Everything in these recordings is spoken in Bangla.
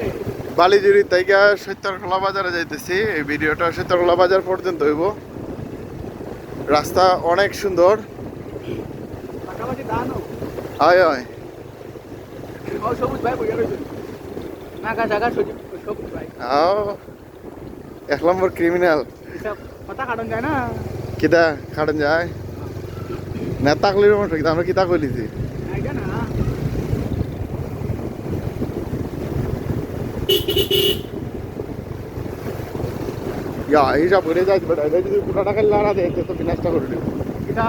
থাকে বালিজুরি থেকে সত্যরখোলা বাজারে যাইতেছি। এই ভিডিওটা সত্যরখোলা বাজার পর্যন্ত হইব। রাস্তা অনেক সুন্দর। আও এক নম্বর ক্রিমিনাল কিতা খাড়ন যায়? না তাকলির আমরা কিতা কইলিছি আইডা না ইয়া হিসাব করে যাই বেটা এটা যদি পুরো টাকা লাড়া দেয় তো বিনাশটা করে দিব এটা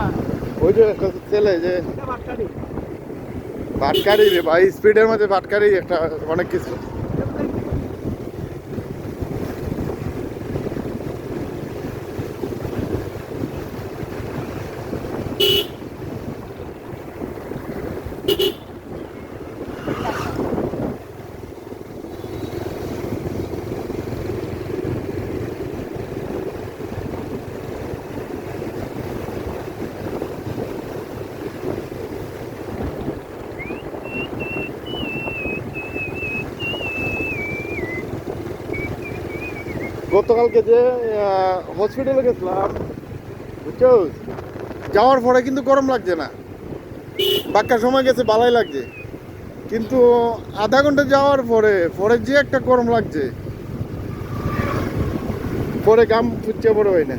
ওই যে একটা ছেলে যে বাটকারি বাটকারি রে ভাই স্পিডের মধ্যে বাটকারি একটা অনেক কিছু গতকালকে যে হসপিটালে গেছিলাম, বুঝছ? যাওয়ার পরে কিন্তু গরম লাগছে না। বাক্কা সময় গেছে ভালোই লাগছে। কিন্তু আধা ঘণ্টা যাওয়ার পরে পরে যে একটা গরম লাগছে। পরে গাম ফুচ্ছে বড় হয় না।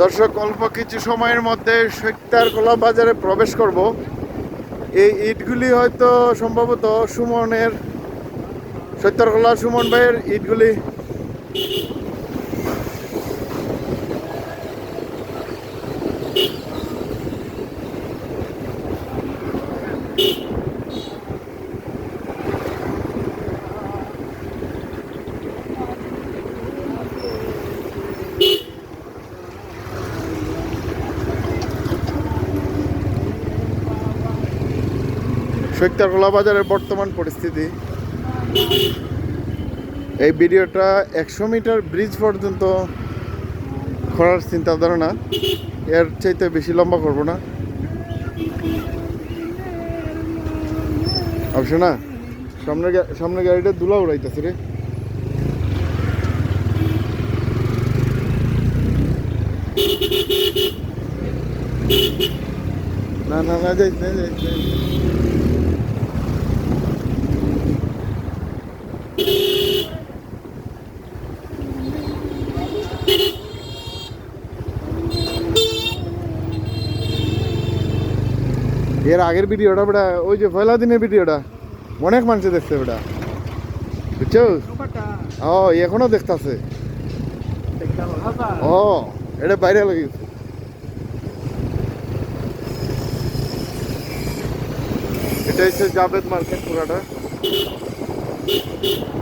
দর্শক, অল্প কিছু সময়ের মধ্যে সৈক্তার কলা বাজারে প্রবেশ করব। এই ইটগুলি হয়তো সম্ভবত সুমনের সৈত্যার কলা সুমন ভাইয়ের ইটগুলি। সৈত্যার কলা বাজারের বর্তমান পরিস্থিতি। এই ভিডিওটা একশো মিটার ব্রিজ পর্যন্ত করার চিন্তা ধারণা এর চাইতে বেশি লম্বা করব না। অবশ্য না, সামনে সামনে গাড়িটা দুলা উড়াইতেছে রে। না না না, যাই না যাই। এর আগের ভিডিওটা বেটা ওই যে পয়লা দিনের ভিডিওটা। অনেক মানুষ দেখছে বেটা বুঝছ? নৌকাটা ও এখনও দেখতাছে। দেখতে হবে হালকা ও এটা বাইরে লাগিয়েছে এটা হচ্ছে জাভেদ মার্কেট পুরাটা। Thank you.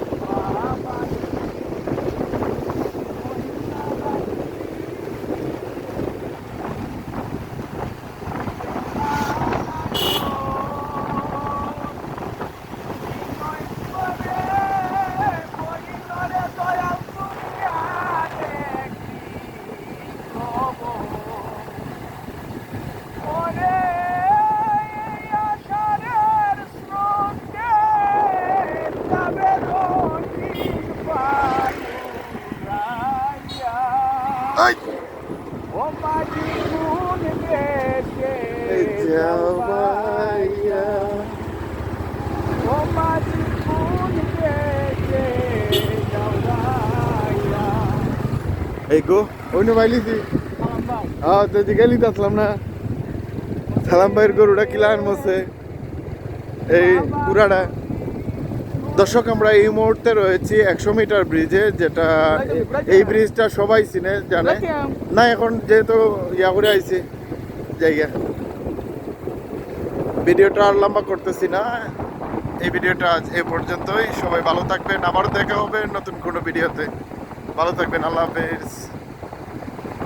হ্যাঁ গেলি তো আসলাম না। মসে এই দর্শক আমরা এই মুহূর্তে রয়েছি একশো মিটার ব্রিজে যেটা এই ব্রিজটা সবাই চিনে জানে। না এখন যেহেতু ইয়া করে আইছি জায়গা। ভিডিওটা আর লম্বা করতেছি না। এই ভিডিওটা আজ এ পর্যন্তই। সবাই ভালো থাকবেন। আবারও দেখা হবে নতুন কোনো ভিডিওতে। ভালো থাকবেন। আল্লাহ হাফেজ।